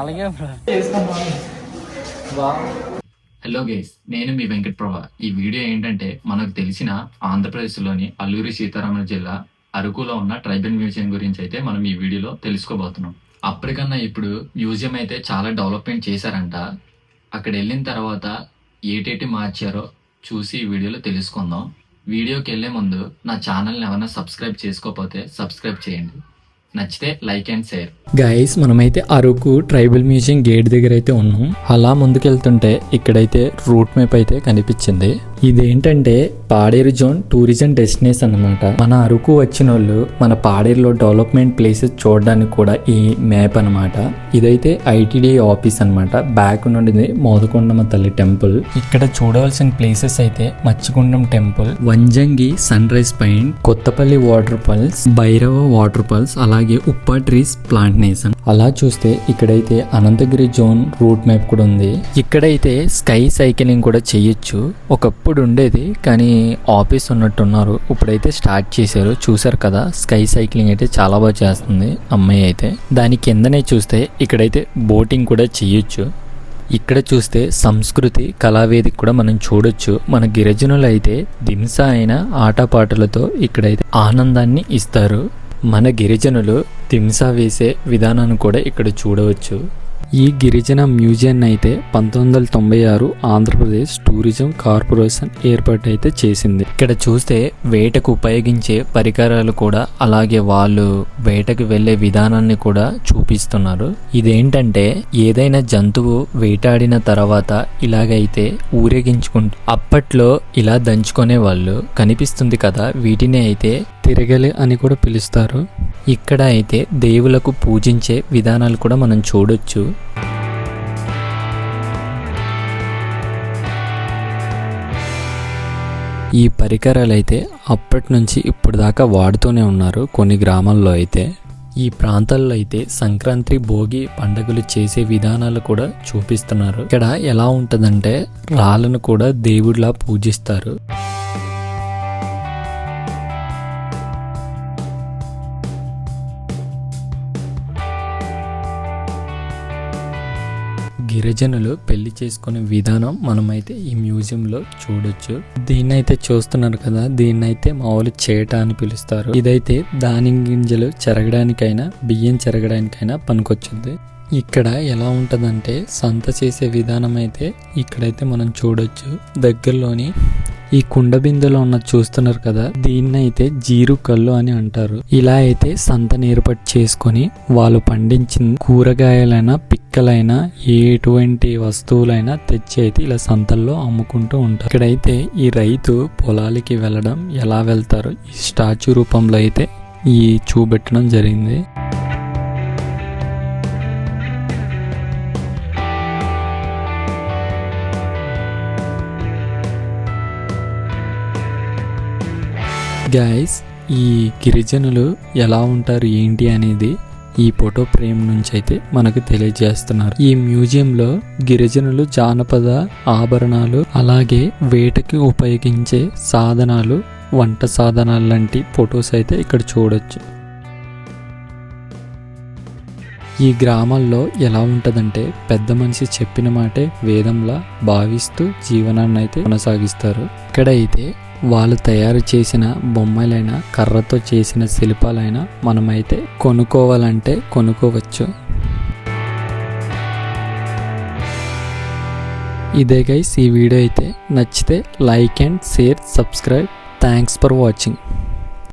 అలాగే bro. Hello guys నేను మీ వెంకట్ ప్రభా. ఈ వీడియో ఏంటంటే మనకు తెలిసిన ఆంధ్రప్రదేశ్లోని అల్లూరి సీతారామరాజు జిల్లా అరకులో ఉన్న ట్రైబల్ మ్యూజియం గురించి అయితే మనం ఈ వీడియోలో తెలుసుకోబోతున్నాం. అప్పటికన్నా ఇప్పుడు మ్యూజియం అయితే చాలా డెవలప్మెంట్ చేశారంట. అక్కడ వెళ్ళిన తర్వాత ఏటేటి మార్చారో చూసి ఈ వీడియోలో తెలుసుకుందాం. వీడియోకి వెళ్ళే ముందు నా ఛానల్ని ఏమైనా సబ్స్క్రైబ్ చేసుకోకపోతే సబ్స్క్రైబ్ చేయండి. నచ్చితే లైక్ అండ్ షేర్. గైస్ మనమైతే అరకు ట్రైబల్ మ్యూజియం గేట్ దగ్గర అయితే ఉన్నాం. అలా ముందుకెళ్తుంటే ఇక్కడైతే రూట్ మ్యాప్ అయితే కనిపించింది. ఇదేంటంటే పాడేరు జోన్ టూరిజం డెస్టినేషన్ అన్నమాట. మన అరకు వచ్చిన వాళ్ళు మన పాడేరులో డెవలప్మెంట్ ప్లేసెస్ చూడడానికి కూడా ఈ మ్యాప్ అన్నమాట. ఇదైతే ఐటీడీ ఆఫీస్ అన్నమాట. బ్యాక్ నుండి మోదకొండమ్మ తల్లి టెంపుల్. ఇక్కడ చూడవలసిన ప్లేసెస్ అయితే Machikondam temple Vanjangi sunrise point Kothapalli waterfalls Bhairava waterfalls అలా అలాగే ఉప్ప ట్రీస్ ప్లాంటేషన్ అలా చూస్తే ఇక్కడైతే అనంతగిరి జోన్ రూట్ మ్యాప్ కూడా ఉంది. ఇక్కడైతే స్కై సైకిలింగ్ కూడా చేయొచ్చు. ఒకప్పుడు ఉండేది కానీ ఆఫీస్ ఉన్నట్టున్నారు. ఇప్పుడైతే స్టార్ట్ చేశారు. చూసారు కదా స్కై సైక్లింగ్ అయితే చాలా బాగా చేస్తుంది అమ్మాయి అయితే. దాని కిందనే చూస్తే ఇక్కడైతే బోటింగ్ కూడా చేయొచ్చు. ఇక్కడ చూస్తే సంస్కృతి కళావేదిక కూడా మనం చూడొచ్చు. మన గిరిజనులు అయితే దింస అయిన ఆటపాటలతో ఇక్కడైతే ఆనందాన్ని ఇస్తారు. మన గిరిజనులు దింస వేసే విధానాన్ని కూడా ఇక్కడ చూడవచ్చు. ఈ గిరిజన మ్యూజియం అయితే పంతొమ్మిది వందల తొంభై ఆరు ఆంధ్రప్రదేశ్ టూరిజం కార్పొరేషన్ ఏర్పాటు అయితే చేసింది. ఇక్కడ చూస్తే వేటకు ఉపయోగించే పరికరాలు కూడా అలాగే వాళ్ళు వేటకు వెళ్ళే విధానాన్ని కూడా చూపిస్తున్నారు. ఇదేంటంటే ఏదైనా జంతువు వేటాడిన తర్వాత ఇలాగైతే ఊరేగించుకుంటూ అప్పట్లో ఇలా దంచుకునే వాళ్ళు కనిపిస్తుంది కదా వీటిని అయితే తిరగలి అని కూడా పిలుస్తారు. ఇక్కడ అయితే దేవులకు పూజించే విధానాలు కూడా మనం చూడొచ్చు. ఈ పరికరాలు అయితే అప్పటి నుంచి ఇప్పుడు దాకా వాడుతూనే ఉన్నారు కొన్ని గ్రామాల్లో అయితే. ఈ ప్రాంతాల్లో అయితే సంక్రాంతి భోగి పండుగలు చేసే విధానాలు కూడా చూపిస్తున్నారు. ఇక్కడ ఎలా ఉంటుందంటే రాళ్ళను కూడా దేవుడిలా పూజిస్తారు. గిరిజనులు పెళ్ళి చేసుకునే విధానం మనమైతే ఈ మ్యూజియంలో చూడొచ్చు. దీన్ని అయితే చూస్తున్నారు కదా దీన్ని అయితే మామూలు చేట అని పిలుస్తారు. ఇదైతే దాని గింజలు చెరగడానికైనా బియ్యం చెరగడానికైనా పనికొచ్చింది ఇక్కడ ఎలా ఉంటదంటే సంత చేసే విధానం అయితే ఇక్కడైతే మనం చూడొచ్చు. దగ్గరలోని ఈ కుండ బిందెలో ఉన్న చూస్తున్నారు కదా దీన్ని అయితే జీరు కళ్ళు అని అంటారు. ఇలా అయితే సంతను ఏర్పాటు చేసుకొని వాళ్ళు పండించిన కూరగాయలైనా చెక్కలైనా ఎటువంటి వస్తువులైనా తెచ్చి అయితే ఇలా సంతల్లో అమ్ముకుంటూ ఉంటారు. ఇక్కడైతే ఈ రైతు పొలాలకి వెళ్ళడం ఎలా వెళ్తారు ఈ స్టాచ్యూ రూపంలో అయితే ఈ చూపెట్టడం జరిగింది. గైస్ ఈ గిరిజనులు ఎలా ఉంటారు ఏంటి అనేది ఈ ఫోటో ఫ్రేమ్ నుంచి అయితే మనకు తెలియజేస్తున్నారు. ఈ మ్యూజియంలో గిరిజనులు జానపద ఆభరణాలు అలాగే వేటకి ఉపయోగించే సాధనాలు వంట సాధనాలు లాంటి ఫొటోస్ అయితే ఇక్కడ చూడొచ్చు. ఈ గ్రామాల్లో ఎలా ఉంటుందంటే పెద్ద మనిషి చెప్పిన మాటే వేదంలా భావిస్తూ జీవనాన్ని అయితే కొనసాగిస్తారు. ఇక్కడైతే వాళ్ళు తయారు చేసిన బొమ్మలైనా కర్రతో చేసిన శిల్పాలైనా మనమైతే కొనుక్కోవాలంటే కొనుక్కోవచ్చు. ఇదే గైస్ ఈ వీడియో అయితే నచ్చితే like and share subscribe. Thanks for watching